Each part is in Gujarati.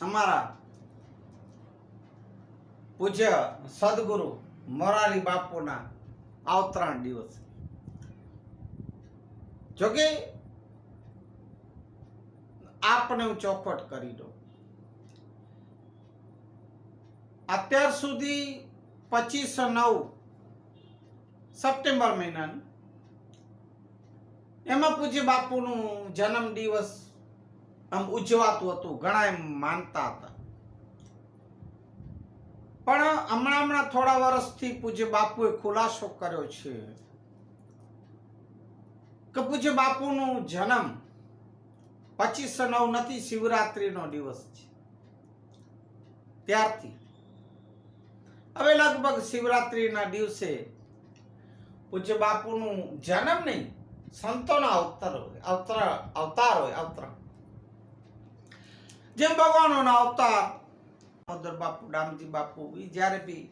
અમારા પૂજ્ય સદગુરુ મોરારી બાપુના અવતરણ દિવસ. જોકે આપને હું ચોખવટ કરી દઉં. અત્યાર સુધી પચીસ નવ સપ્ટેમ્બર મહિનાનું. એમાં પૂજ્ય બાપુનું જન્મ દિવસ આમ ઉજવાતું હતું, ઘણા એમ માનતા હતા. પણ હમણાં હમણાં થોડા વર્ષથી પૂજ્ય બાપુએ ખુલાસો કર્યો છે કે પૂજ્ય બાપુનો જન્મ પચીસ નવ નથી, શિવરાત્રીનો દિવસ છે. ત્યારથી. હવે લગભગ શિવરાત્રીના દિવસે પૂજ્ય બાપુનું જન્મ નહીં, સંતોના અવતાર હોય, અવતાર અવતાર હોય, અવતરણ. જેમ ભગવાનોના અવતાર દામોદર બાપુ, ડામજી બાપુ એ જ્યારે બી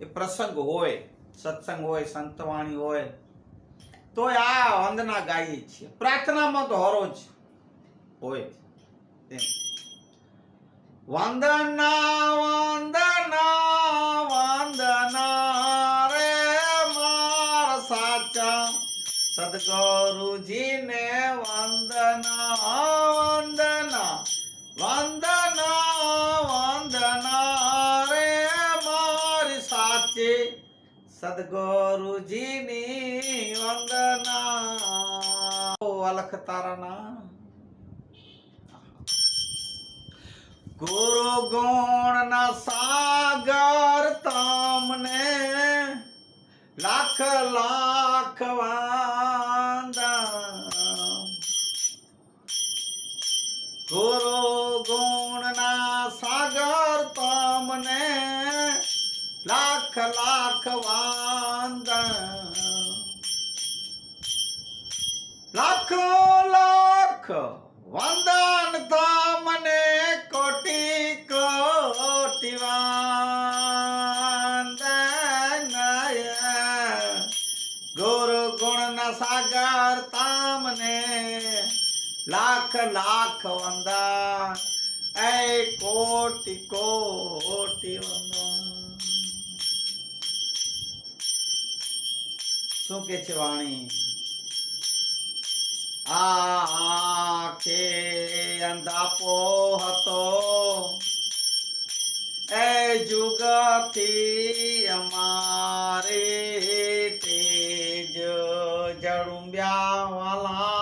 એ પ્રસંગ હોય, સત્સંગ હોય, સંતવાણી હોય તો આ વંદના ગાઈએ છીએ. પ્રાર્થનામાં તો હરોજ હોય વંદના વંદના વંદના રે માર સાચા સદગુરુજીને વંદના વંદના. સદગુરુજીની વંદના. અલખ તારાના ગુરુ ગુણ ના સાગર તમને લાખ લાખ વાંદા ગુરુ ગુણ ના સાગર તમને લાખ લાખ વાંદા લાખ લાખ વંદન તમને કોટી કોટી વંદન ગુરુ ગુણ ના સાગર તમને લાખ લાખ વંદન એ કોટી કોટી વંદન શું કે છે વાણી? આખે અંધાપો હતો. એ જુગથી અમારે તેજ જડુંબ્યા વાલા